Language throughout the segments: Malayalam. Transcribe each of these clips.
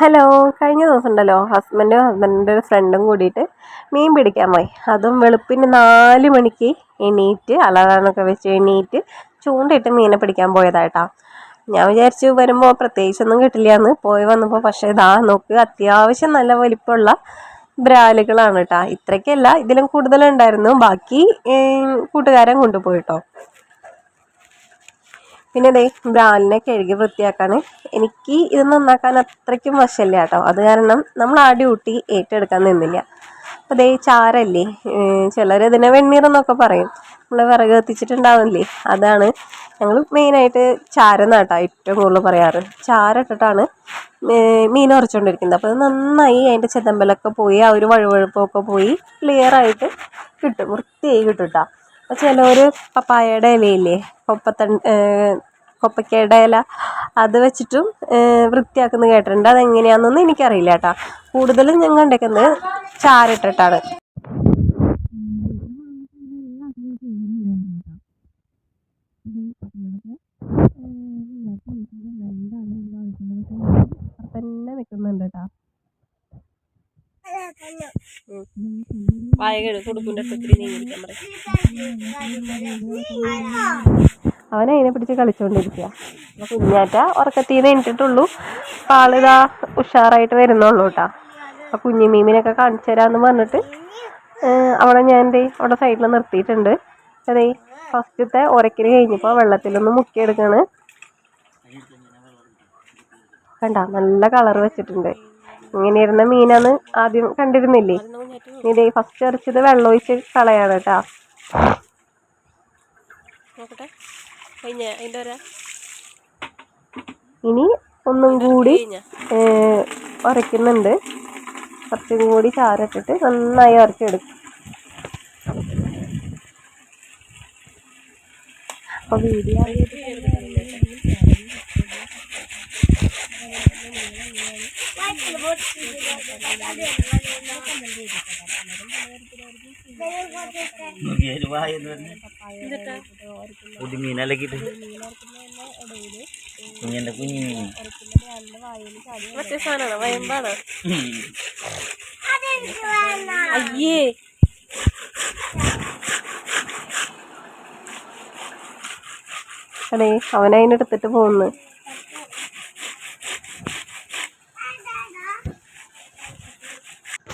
ഹലോ കഴിഞ്ഞ ദിവസം ഉണ്ടല്ലോ ഹസ്ബൻഡും ഹസ്ബൻഡിന്റെ ഒരു ഫ്രണ്ടും കൂടിയിട്ട് മീൻ പിടിക്കാൻ പോയി. അതും വെളുപ്പിന് നാല് മണിക്ക് എണീറ്റ് അലാറമൊക്കെ വെച്ച് എണീറ്റ് ചൂണ്ടയിട്ട് മീനെ പിടിക്കാൻ പോയതായിട്ടാ. ഞാൻ വിചാരിച്ചു വരുമ്പോൾ പ്രത്യേകിച്ചൊന്നും കിട്ടില്ല എന്ന് പോയി വന്നപ്പോൾ പക്ഷേ ഇതാ നോക്ക് അത്യാവശ്യം നല്ല വലിപ്പമുള്ള ബ്രാലുകളാണ് കേട്ടോ ഇത്രയ്ക്കല്ല ഇതിലും കൂടുതലുണ്ടായിരുന്നു. ബാക്കി കൂട്ടുകാരൻ കൊണ്ടുപോയിട്ടോ പിന്നെ ദേ ബ്രാലിനെ കഴുകി വൃത്തിയാക്കാണ് എനിക്ക് ഇത് നന്നാക്കാൻ അത്രയ്ക്കും വശമില്ല കേട്ടോ. അത് കാരണം നമ്മൾ ആ ഡ്യൂട്ടി ഏറ്റെടുക്കാൻ നിന്നില്ല. അപ്പോൾ ദേ ചാരല്ലേ? ചിലർ ഇതിനെ വെണ്ണീറെന്നൊക്കെ പറയും. നമ്മൾ വിറക് കത്തിച്ചിട്ടുണ്ടാവില്ലേ? അതാണ് ഞങ്ങൾ മെയിനായിട്ട് ചാരം നാട്ടാ ഏറ്റവും കൂടുതൽ പറയാറ്. ചാരം ഇട്ടിട്ടാണ് മീൻ ഉറച്ചുകൊണ്ടിരിക്കുന്നത് അപ്പോൾ നന്നായി അതിന്റെ ചെതമ്പലൊക്കെ പോയി ആ ഒരു വഴുവഴുപ്പൊക്കെ പോയി ക്ലിയർ ആയിട്ട് കിട്ടും. വൃത്തിയായി കിട്ടും കേട്ടോ അപ്പോൾ ചിലവർ പപ്പായയുടെ ഇലയില്ലേ? കൊപ്പത്തൺ കൊപ്പയ്ക്കയുടെ ഇല അത് വെച്ചിട്ടും വൃത്തിയാക്കുന്ന വൃത്തിയാക്കുന്നത് കേട്ടിട്ടുണ്ട്. അതെങ്ങനെയാണെന്നൊന്നും എനിക്കറിയില്ല കേട്ടോ. കൂടുതലും ഞാൻ കണ്ടേക്കുന്നത് ചാരിട്ടിട്ടാണ്. തന്നെ നിൽക്കുന്നുണ്ട് കേട്ടോ. വായകൾ കുടുപ്പിന്റെ ഒത്തിരി നീങ്ങിയിരിക്കാൻ പറയും. അവൻ അതിനെ പിടിച്ച് കളിച്ചുകൊണ്ടിരിക്കുക അപ്പോൾ കുഞ്ഞാറ്റ ഉറക്കത്തിൽ നിന്ന് എണീറ്റിട്ടുള്ളൂ. അപ്പം ആളിതാ ഉഷാറായിട്ട് വരുന്നുള്ളൂ കേട്ടോ അപ്പോൾ കുഞ്ഞു മീമിനൊക്കെ കാണിച്ചു തരാമെന്ന് പറഞ്ഞിട്ട് അവിടെ ഞാൻ എന്തേ അവിടെ സൈഡിൽ നിർത്തിയിട്ടുണ്ട്. അതേ ഫസ്റ്റത്തെ ഉരക്കൽ കഴിഞ്ഞപ്പോൾ വെള്ളത്തിലൊന്ന് മുക്കിയെടുക്കാണ്. കണ്ട നല്ല കളർ വെച്ചിട്ടുണ്ട്. ഇങ്ങനെ ഇരുന്ന മീനാണ് ആദ്യം കണ്ടിരുന്നില്ലേ? ഇതേ ഫസ്റ്റ് ഇറച്ചത് വെള്ളം ഒഴിച്ച് കളയാണ് കേട്ടാ കഴിഞ്ഞ അതിന്റെ ഒരാ ഇനി ഒന്നും കൂടി ഉരയ്ക്കുന്നുണ്ട് കുറച്ചും കൂടി ചാരട്ടിട്ട് നന്നായി ഉരച്ചെടുക്കും അപ്പൊ വീഡിയോ കുടിമീനലക്കിട്ട് കുഞ്ഞിന്റെ കുഞ്ഞു മീൻ മറ്റേ സാധനമാണോ വയമ്പാണോ അയ്യേ അതെ അവനതിനെടുത്തിട്ട് പോകുന്നു.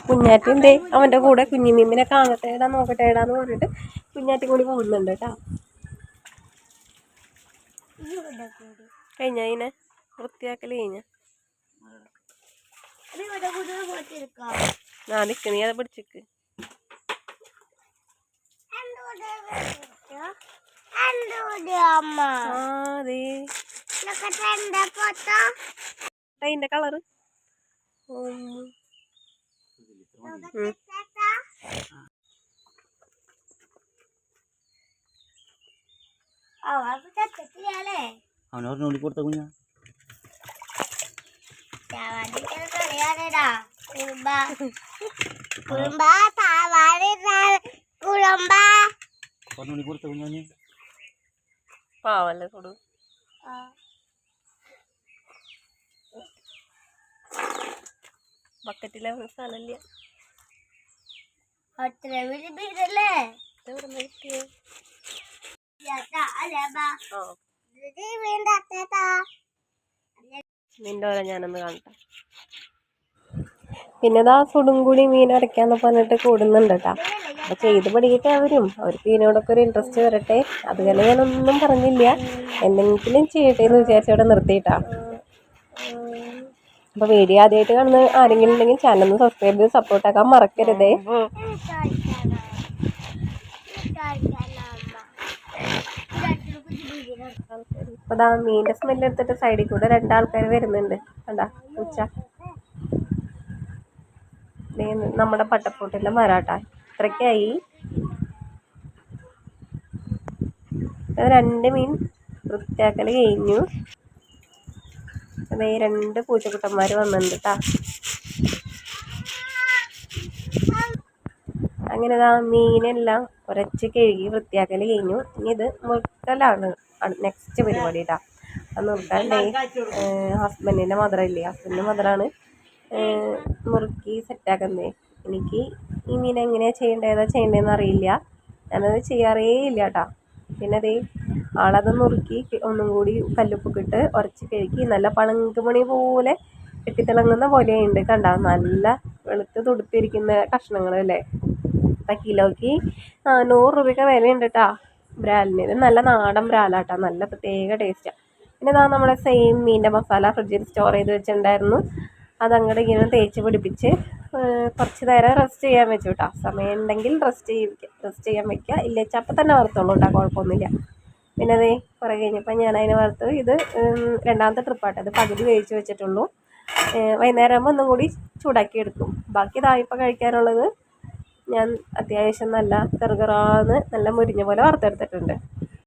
കുഞ്ഞാറ്റി എന്തേ അവന്റെ കൂടെ കുഞ്ഞിമീമിനെ കാണട്ടെ ഇടാ നോക്കട്ടെ ഇടാന്ന് പറഞ്ഞിട്ട് കുഞ്ഞാറ്റി കൂടി പോകുന്നുണ്ട് കേട്ടോ. കഴിഞ്ഞ അതിനെ വൃത്തിയാക്കൽ കഴിഞ്ഞ? ഞാൻ നീ അത് പിടിച്ചിക്ക്. ആ അതിന്റെ കളറ് അവർക്ക് ചത്തിട്ടില്ലേ അവനെ പറഞ്ഞു കൊടുത്ത കുഞ്ഞ കളിയാണടാ കുറുമ്പ കുറുമ്പ താവാടി കുറുമ്പ. പറഞ്ഞു കൊടുത്ത കുഞ്ഞാഞ്ഞ് പാവല്ലേ കൊടു. ബക്കറ്റിലെ സ്ഥലമില്ല ഒത്തിരി വലിയ വീണ്ടത്തേട്ടാ നിന്റെ ഓരോ ഞാനൊന്ന് കാണട്ടെ പിന്നെ ഇതാ സുടും കൂടി മീൻ അടയ്ക്കാന്ന് പറഞ്ഞിട്ട് കൂടുന്നുണ്ട് കേട്ടാ. അപ്പൊ ചെയ്ത് പഠിക്കട്ടെ അവരും. അവർക്ക് ഇതിനോടൊക്കെ ഒരു ഇൻട്രസ്റ്റ് വരട്ടെ. അതുപോലെ ഞാനൊന്നും പറഞ്ഞില്ല. എന്തെങ്കിലും ചെയ്യട്ടെ എന്ന് വിചാരിച്ചവിടെ നിർത്തിയിട്ടാ. അപ്പൊ വീഡിയോ ആദ്യമായിട്ട് കാണുന്ന ആരെങ്കിലും ഉണ്ടെങ്കിൽ ചാനൽ ഒന്ന് സബ്സ്ക്രൈബ് ചെയ്ത് സപ്പോർട്ട് ആക്കാൻ മറക്കരുതേ. അപ്പൊ ദാ മീന്റെ സ്മെല്ല് എടുത്തിട്ട് സൈഡിൽ കൂടെ രണ്ടാൾക്കാർ വരുന്നുണ്ട്. കണ്ടാ ഉച്ച നമ്മുടെ പട്ടപ്പൂട്ടിന്റെ മരാട്ട. ഇത്രയ്ക്കായി. രണ്ട് മീൻ വൃത്തിയാക്കൽ കഴിഞ്ഞു. അതേ രണ്ട് പൂച്ചക്കുട്ടന്മാർ വന്നിട്ടുണ്ട് കേട്ടാ അങ്ങനെ ഇതാ മീനെല്ലാം കുറച്ച് കഴുകി വൃത്തിയാക്കൽ കഴിഞ്ഞു. ഇനി ഇത് മുട്ടലാണ്. നെക്സ്റ്റ് പരിപാടി കേട്ടാ അത് നിർത്താണ്ടേ ഹസ്ബൻഡിന്റെ മദറില്ലേ ഹസ്ബൻഡിന്റെ മദറാണ് മുറുക്കി സെറ്റാക്കുന്നേ എനിക്ക് ഈ മീൻ എങ്ങനെയാണ് ചെയ്യേണ്ടത് ഏതാ ചെയ്യേണ്ടതെന്ന് അറിയില്ല. ഞാനത് ചെയ്യാറേ ഇല്ല കേട്ടോ പിന്നെ ദേ ആളത് നുറുക്കി ഒന്നും കൂടി കല്ലുപ്പൊക്കെ ഇട്ട് ഉരച്ച് കഴുകി നല്ല പളുങ്ക് മണി പോലെ കെട്ടിത്തിളങ്ങുന്ന പോലെയുണ്ട് കണ്ട. നല്ല വെളുത്ത് തുടുത്തിരിക്കുന്ന കഷ്ണങ്ങളല്ലേ അപ്പം കിലോയ്ക്ക് നൂറ് രൂപയ്ക്ക് വിലയുണ്ട് കേട്ടോ ബ്രാലിന്. ഇത് നല്ല നാടൻ ബ്രാലാട്ടോ. നല്ല പ്രത്യേക ടേസ്റ്റാണ് പിന്നെ ഇതാ നമ്മുടെ സെയിം മീന്റെ മസാല ഫ്രിഡ്ജിൽ സ്റ്റോർ ചെയ്ത് വെച്ചിട്ടുണ്ടായിരുന്നു. അതങ്ങോട്ട് ഇങ്ങനെ തേച്ച് പിടിപ്പിച്ച് കുറച്ച് നേരം റെസ്റ്റ് ചെയ്യാൻ വെച്ചു കേട്ടോ സമയം ഉണ്ടെങ്കിൽ റെസ്റ്റ് ചെയ്യിക്കുക റെസ്റ്റ് ചെയ്യാൻ വെക്കുക ഇല്ല അപ്പം തന്നെ വറുത്തോളൂ കേട്ടോ കുഴപ്പമൊന്നുമില്ല പിന്നെ അതേ കുറേ കഴിഞ്ഞപ്പോൾ ഞാൻ അതിനെ വറുത്ത് ഇത് രണ്ടാമത്തെ ട്രിപ്പാട്ടോ അത് പകുതി വേവിച്ച് വെച്ചിട്ടുള്ളൂ. വൈകുന്നേരം ആകുമ്പോൾ ഒന്നും കൂടി ചൂടാക്കി എടുക്കും. ബാക്കി ഇതായിപ്പോൾ കഴിക്കാനുള്ളത്. ഞാൻ അത്യാവശ്യം നല്ല ചെറുകറാന്ന് നല്ല മുരിഞ്ഞ പോലെ വറുത്തെടുത്തിട്ടുണ്ട്.